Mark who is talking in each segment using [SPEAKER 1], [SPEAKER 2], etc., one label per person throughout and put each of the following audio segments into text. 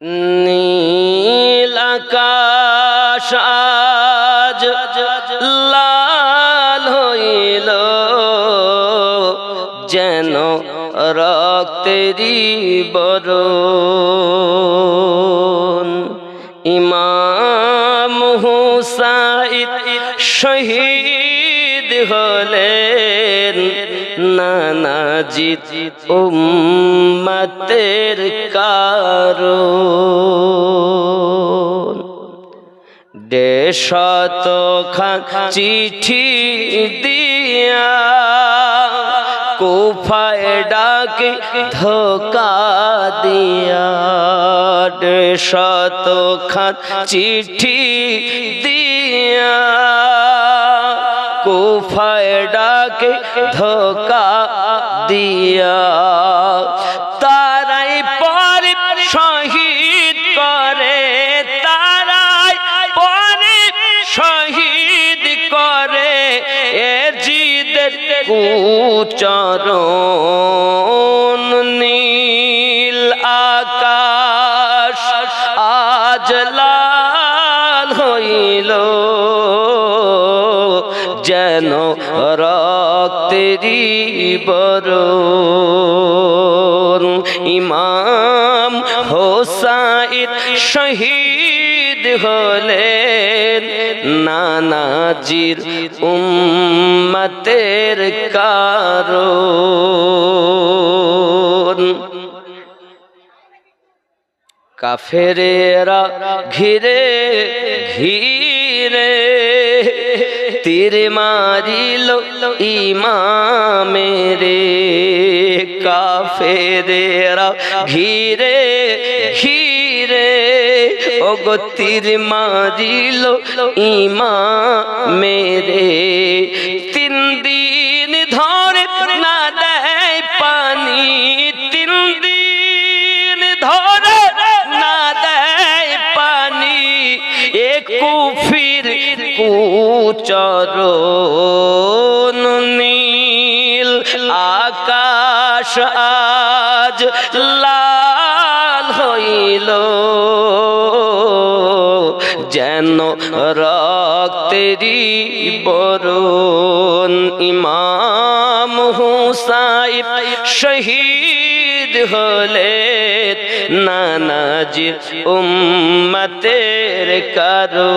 [SPEAKER 1] নীল আকাশ আজ লাল হইল যেন রক্তেরি বরণ। ইমাম হুসাইদ শহীদ নানাজিৎ উম্মতের কারণ। দেশত খান চিঠি দিয়া কোফায় ডাকে ধোকা দিয়া। দেশত খান চিঠি দিয়া কোফায় ডাকে ধোকা দিয়া। তারাই পরে শহীদ করে, তারাই পরে শহীদ করে। এ জিদের কুচরণ রক্তেরি বরণ। ইমাম হোসাইদ শহীদ হলেন। নানাজির উম্মতের কারণ। কাফেরেরা ঘিরে ঘিরে তীর মারিল ইমামেরে কাফেরেরা ঘিরে ঘিরে ওগো তীর মারিল ইমামেরে। তিন কুচরণ নীল আকাশ আজ লাল হইল। যেন রক্তেরি বরণ ইমাম হুসাইব শহীদ হলে নানাজি উম্মতের কারণ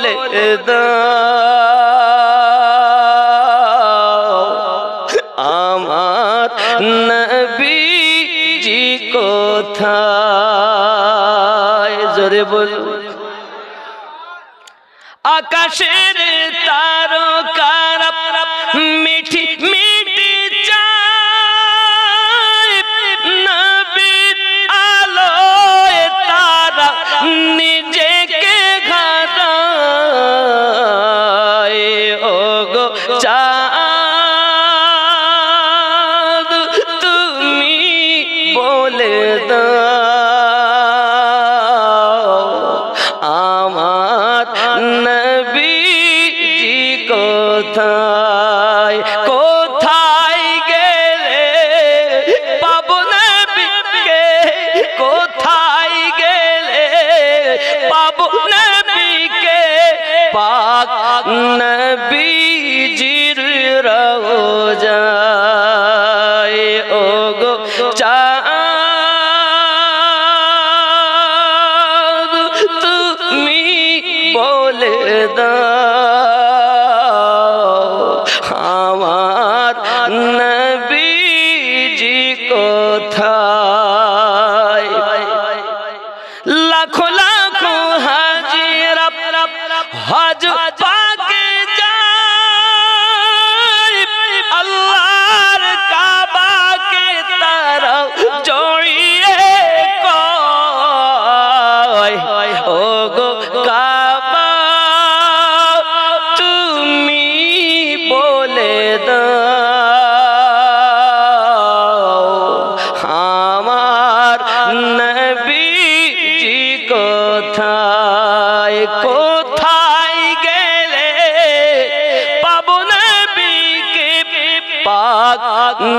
[SPEAKER 1] বলে আমার নবী জি কোথায়? জোরে বল আকাশের বলে দাও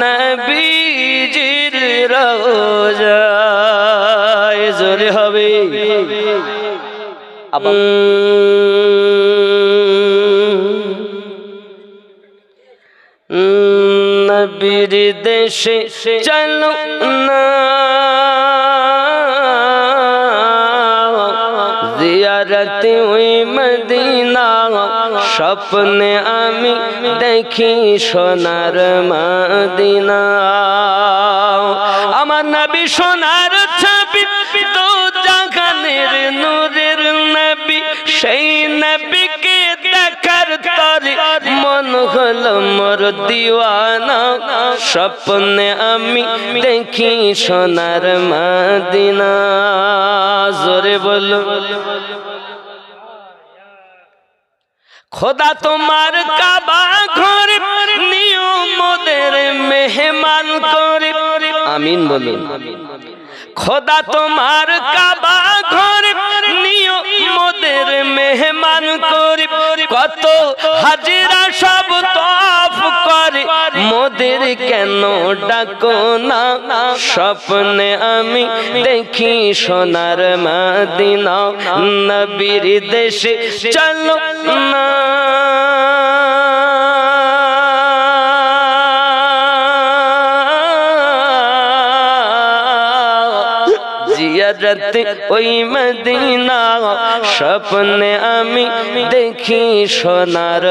[SPEAKER 1] নবীজির রোজায় জোরে হবে। নবীর দেশে চলো না। ওই স্বপ্নে আমি দেখি সোনার মদিনা। আমার নবী সোনার ছবি তো জাগানের নূরের নবী। সেই নবীকে দেখার তরে মন হলো মোর দিওয়ানা। স্বপ্নে আমি দেখি সোনার মদিনা। জোরে বলো। খোদা তোমার কাবা ঘর নিয়মদের মেহমান করে। আমিন বলুন। খোদা তোমার কাবা ঘর মেহমান করে কত হাজিরা সব তফ করে। মোদের কেন ডাকো না? স্বপ্নে আমি দেখি সোনার মাদিনা। নবীর দেশে চলো না। হজরত ওই মদিনা স্বপ্নে আমি দেখি সোনার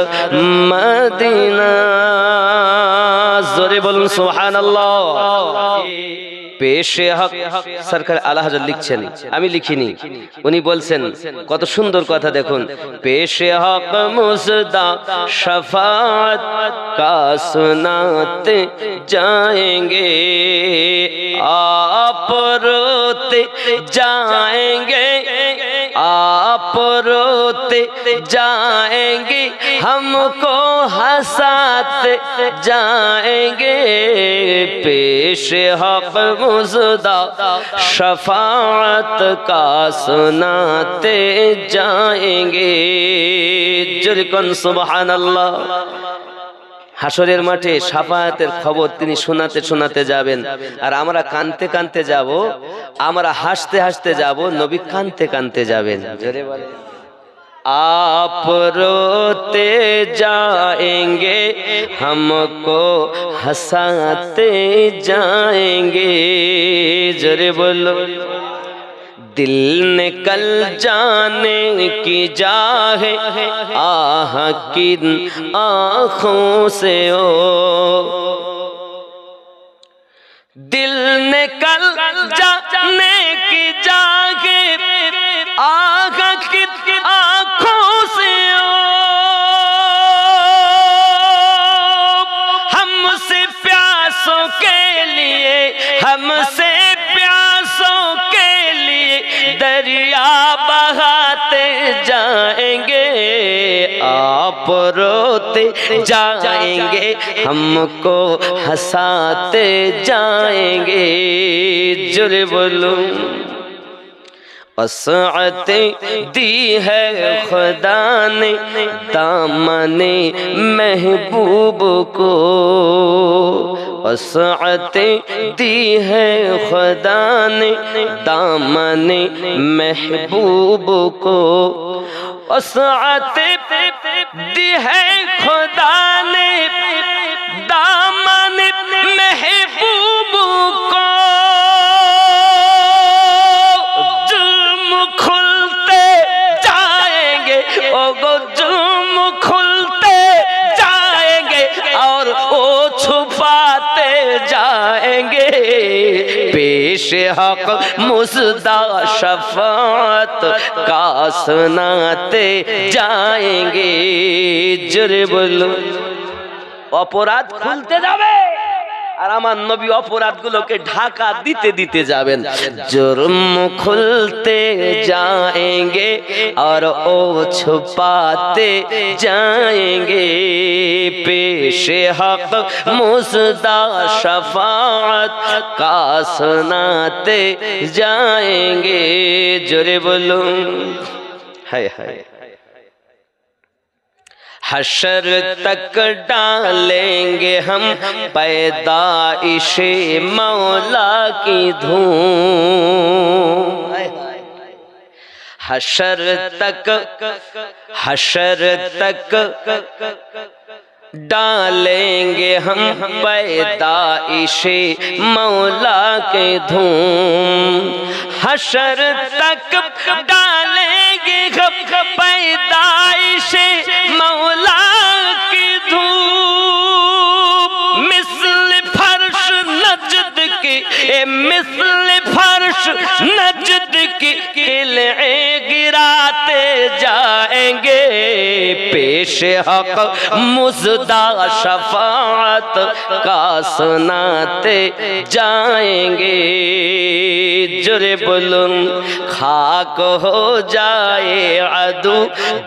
[SPEAKER 1] মদিনা। বলুন সোহান পেশে হক সরকার আল্লাহ হাজার লিখছেন, আমি লিখিনি। উনি বলছেন, কত সুন্দর কথা দেখুন। পেশে হক মুসদা সফাত কা সুনাতে যায়েঙ্গে। जाएंगे आप रोते जाएंगे हमको हंसाते जाएंगे पेश हक मुजदा शफात का सुनाते जाएंगे जुरकन सुबहान अल्लाह হাসরের মাঠে সাফায়াতের খবর তিনি শোনাতে শোনাতে যাবেন আর আমরা কানতে কানতে যাব আমরা হাসতে হাসতে যাব নবী কানতে কানতে যাবেন आप रोते जाएंगे हमको हंसाते जाएंगे जरे बोलो دل نکل جانے کی جاہے آہ کن آنکھوں سے او۔ دل نکل جانے کی جاگے آہ کن آنکھوں سے او۔ ہم سے پیاسوں کے لیے، ہم سے دریا بہاتے جائیں گے، آپ روتے جائیں گے، ہم کو ہساتے جائیں گے۔ جربلو بولوں وسعت دی ہے خدا نے، دامن محبوب کو۔ وسعت دی ہے خدا نے دامن محبوب کو۔ وسعت دی ہے خدا نے पेश हक मुसदा शफात का सुनाते जाएंगे জোরে বলো অপরাধ খুলতে যাবে আর আমার নবী অপরাধগুলোকে ঢাকা দিতে দিতে যাবেন। জুরুম খুলতে যাएंगे আর ও ছুপাতে যাएंगे পেশে হক মুসদা শফাত কাসনাতে সুনাতে জোরে বলুন। হায় হায়। حشر تک ڈالیں گے ہم پیدائش مولا کی دھوم۔ حشر تک حشر تک ڈالیں گے ہم پیدائش مولا کے دھوم۔ حشر تک ڈالیں گے ہم پیدائش مولا पेश हक मुजदा शफात का सुनाते जाएंगे जुरे बुलुम खाक हो जाए अदू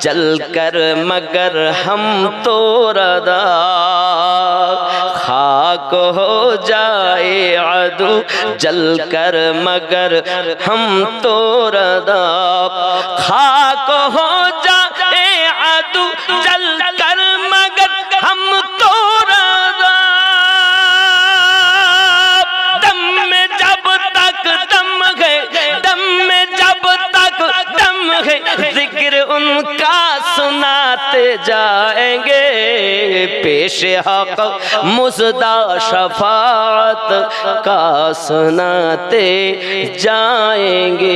[SPEAKER 1] जलकर मगर हम तो रदा खाक हो जाए अदू जलकर मगर हम तो रदा खाक हो जिक्र उनका सुनाते जाएंगे पेश हक मुसदा शफात का सुनाते जाएंगे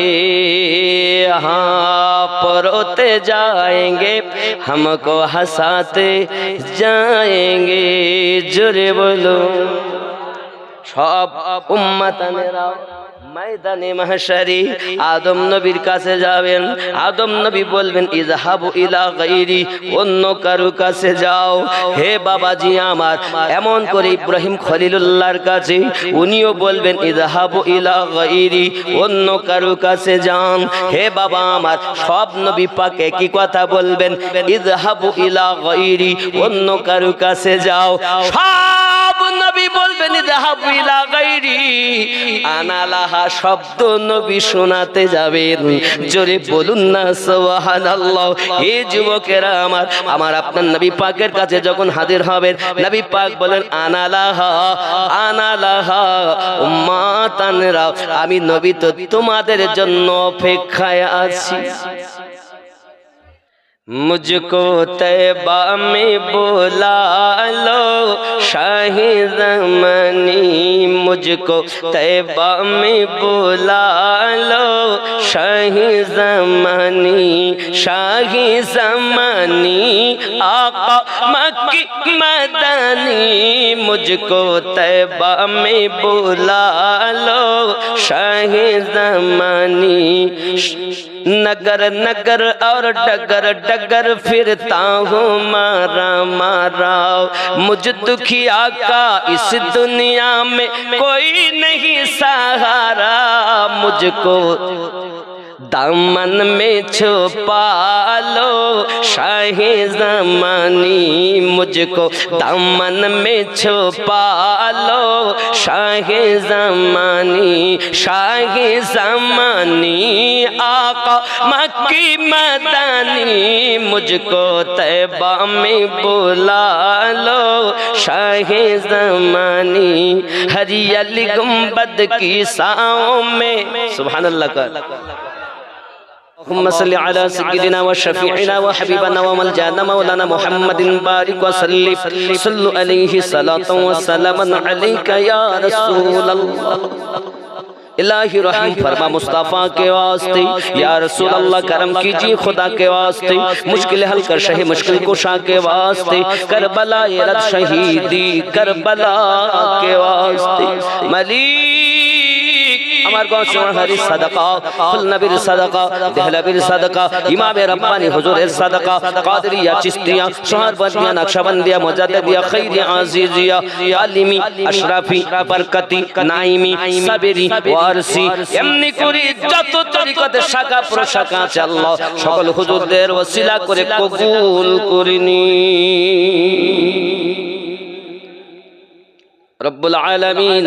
[SPEAKER 1] हाँ परोते जाएंगे हमको हंसाते जाएंगे जुरे बोलो সব উম্মাতানেরা ময়দানে মাহশারি, আদম নবীর কাছে যাবেন। আদম নবী বলবেন ইজহাবু ইলা গাইরি অন্য কারও কাছে যাও। হে বাবাজি আমার, এমন করে ইব্রাহিম খলিলুল্লাহর কাছে উনিও বলবেন ইজহাবু ইলা গাইরি অন্য কারও কাছে যান। হে বাবা আমার, সব নবী পাকে কি কথা বলবেন ইজহাবু ইলা গাইরি অন্য কারও কাছে যাও। সব নবী বলবেন গাইরি আনালাহা শব্দ নবী শোনাতে যাবেন। জোরে বলুন না, সুবহানাল্লাহ। এই যুবকেরা আমার আমার আপনার নবী পাকের কাছে যখন হাজির হবেন, নবী পাক বলেন আনালাহা আনালাহা উম্মাতানরা আমি নবী তো তোমাদের জন্য অপেক্ষায় আছি। मुझको तैबा में बुला लो शाही जमानी मुझको तैबा में बुला लो शाही जमानी शाही जमानी आका मक्की मदनी मुझको तैबा में बुला लो शाही जमानी نگر نگر اور ڈگر ڈگر پھرتا ہوں، مارا مارا۔ مجھ دکھی آقا اس دنیا میں کوئی نہیں سہارا۔ مجھ کو دامن میں چھپا لو شاہ زمانی مجھ کو دامن میں چھپا لو۔ شاہ زمانی شاہ زمانی، آقا مکی مدانی مجھ کو طیبہ میں بولا لو۔ شاہ زمانی ہریلی گمبد کی ساؤں میں۔ سبحان اللہ کا۔ اللهم صل على سيدنا وشفيعنا وحبيبنا وملجانا مولانا محمد بارك وسلم. صلوا عليه صلاة وسلاما عليك يا رسول الله. الہی رحم فرما مصطفیٰ کے واسطے. یا رسول اللہ کرم کیجیے خدا کے واسطے. مشکل حل کر شہی مشکل کو شاہ کے واسطے. کربلا رد شہیدی کربلا کے واسطے. ملیم আমার গৌস মহারির সাদাকা ফুল নবীর সাদাকা, দেহলবীর সাদাকা, ইমামে রব্বানি হুজুরের সাদাকা, কাদরিয়া চিশতিয়া সোহরবন্দিয়া, নকশবন্দিয়া মুজাদ্দিদিয়া খৈরি আজিজিয়া, আলিমি, আশরাফি, বরকতি, নাইমি, সাবেরি, ওয়ারসি, এমনি করে যত তরিকতের শাখা প্রশাখা আছে সকল হুজুরদের ওসিলা করে কবুল করিনি রব্বুল আলামিন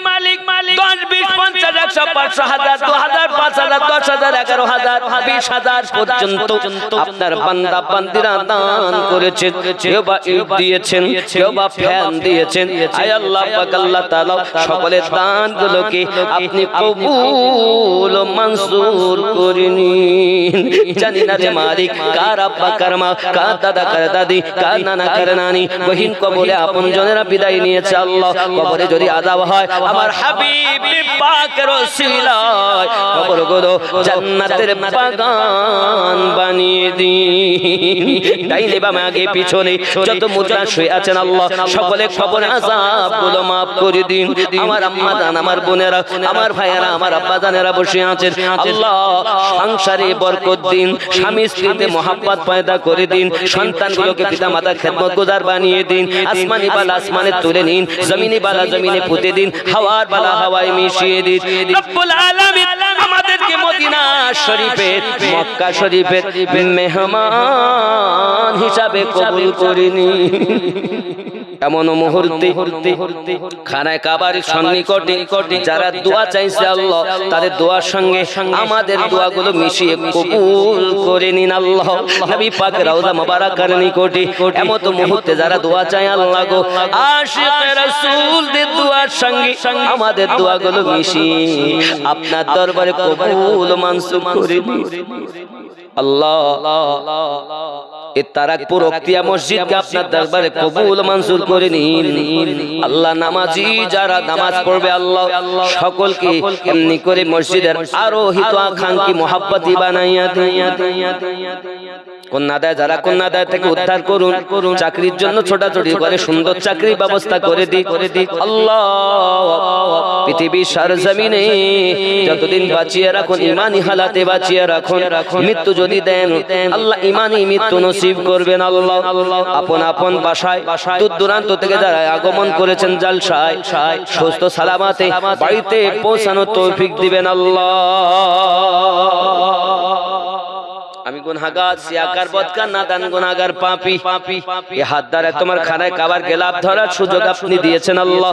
[SPEAKER 1] দশ বিশ পঞ্চাশ একশো পাঁচশো হাজার দু হাজার এগারো হাজার বিশ হাজার পর্যন্ত আপনার বান্দা, বান্দিরা দান ইট দিয়েছেন ফ্যান দিয়েছেন। আয় আল্লাহ পাক আপনি কবুল মঞ্জুর করে জানি না রে মালিক কার আব্বা, কার মা, কার দাদা, কার দাদি, কার নানা, কার নানি। বহিন কবরে আপন জনেরা বিদায় নিয়েছে আল্লাহ। কবরে যদি আদাব হয়, আমার হাবিব পাকের ওসিলায় কবরগুলো জান্নাতের বাগান বানিয়ে দিন। ডাইনে বামে আগে পিছনে যত মুদ্রা শুয়ে আছেন আল্লাহ সকলে খবর আজাবগুলো মাফ করে দিন। আমার আম্মা জান আমার বোনেরা আমার ভাইয়েরা আমার আব্বা জানেরা বসে আছেন। আল্লাহ সংসারে বরকত দিন স্বামী স্ত্রীতে মহাব্বত পয়দা করে দিন। সন্তানগুলোকে পিতা মাতার খেদমত গুজার বানিয়ে দিন। আসমানি বালা আসমানে তুলে নিন। জমিনি বালা জমিনে পুঁতে দিন। হাওয়ার বালা হাওয়ায় মিশিয়ে দিন। রব্বুল আলামিন আমাদেরকে মদিনা শরীফের মক্কা শরীফের মেহমান হিসাবে কবুল করিনি। এমন মুহূর্তে খানায় কাবার সন্নিকটে যারা দোয়া চাইছে আল্লাহ তাদের দোয়ার সঙ্গে আমাদের দোয়াগুলো মিশিয়ে কবুল করে নিন আল্লাহ। নবী পাক রওজা মোবারকার নিকটে এমন মুহূর্তে যারা দোয়া চায় আল্লাহ গো আশিক রাসূলদের দোয়ার সঙ্গে আমাদের দোয়াগুলো মিশিয়ে আপনার দরবারে কবুল মানসুব করে দিন আল্লাহ, এ তারাকপুর অক্তিয়া মসজিদকে আপনার দরবারে কবুল, মঞ্জুর করে নিন। আল্লাহ নামাজি, যারা নামাজ পড়বে আল্লাহ, সকলকে এমনি করে মসজিদের আরও হিত আকাঙ্ক্ষী মোহাব্বতি বানাইয়া দিয়া কন্যাদায়, যারা কন্যাদায় থেকে উদ্ধার করুন, চাকরির জন্য ছোটাছুটি করে সুন্দর চাকরির ব্যবস্থা করে দিই করে দিই আল্লাহ পৃথিবীর সার জমিনে যতদিন বাঁচিয়ে রাখুন, ইমানি হালাতে বাঁচিয়ে রাখুন, মৃত্যু যদি দেন, আল্লাহ ইমানি মৃত্যু নসিব করবেন আল্লাহ। আপন আপন বাসায়, দূর দূরান্ত থেকে যারা আগমন করেছেন জালসায়, সুস্থ সালামাতে বাড়িতে পৌঁছানো তৌফিক দিবেন আল্লাহ। আমি সিয়াকার বদকার নাদান গুনাহগার পাপী। পাপী এই হাত দ্বারা তোমার খানায় খাবার গেলাপ ধরার সুযোগ আপনি দিয়েছেন আল্লাহ।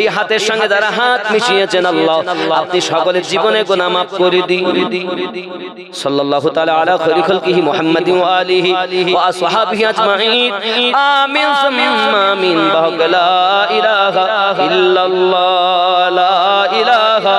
[SPEAKER 1] এই হাতের সঙ্গে যারা হাত মিশিয়েছেন আল্লাহ। আপনি সকলের জীবনে গুনাহ মাফ করে দিন। সাল্লাল্লাহু তাআলা আলা খায়রি খালকিহি মুহাম্মাদিন ওয়া আলিহি ওয়া আসহাবিহি আজমাইন। আমিন, সুম্মা আমিন। বাহক লা ইলাহা ইল্লাল্লাহ, লা ইলাহা।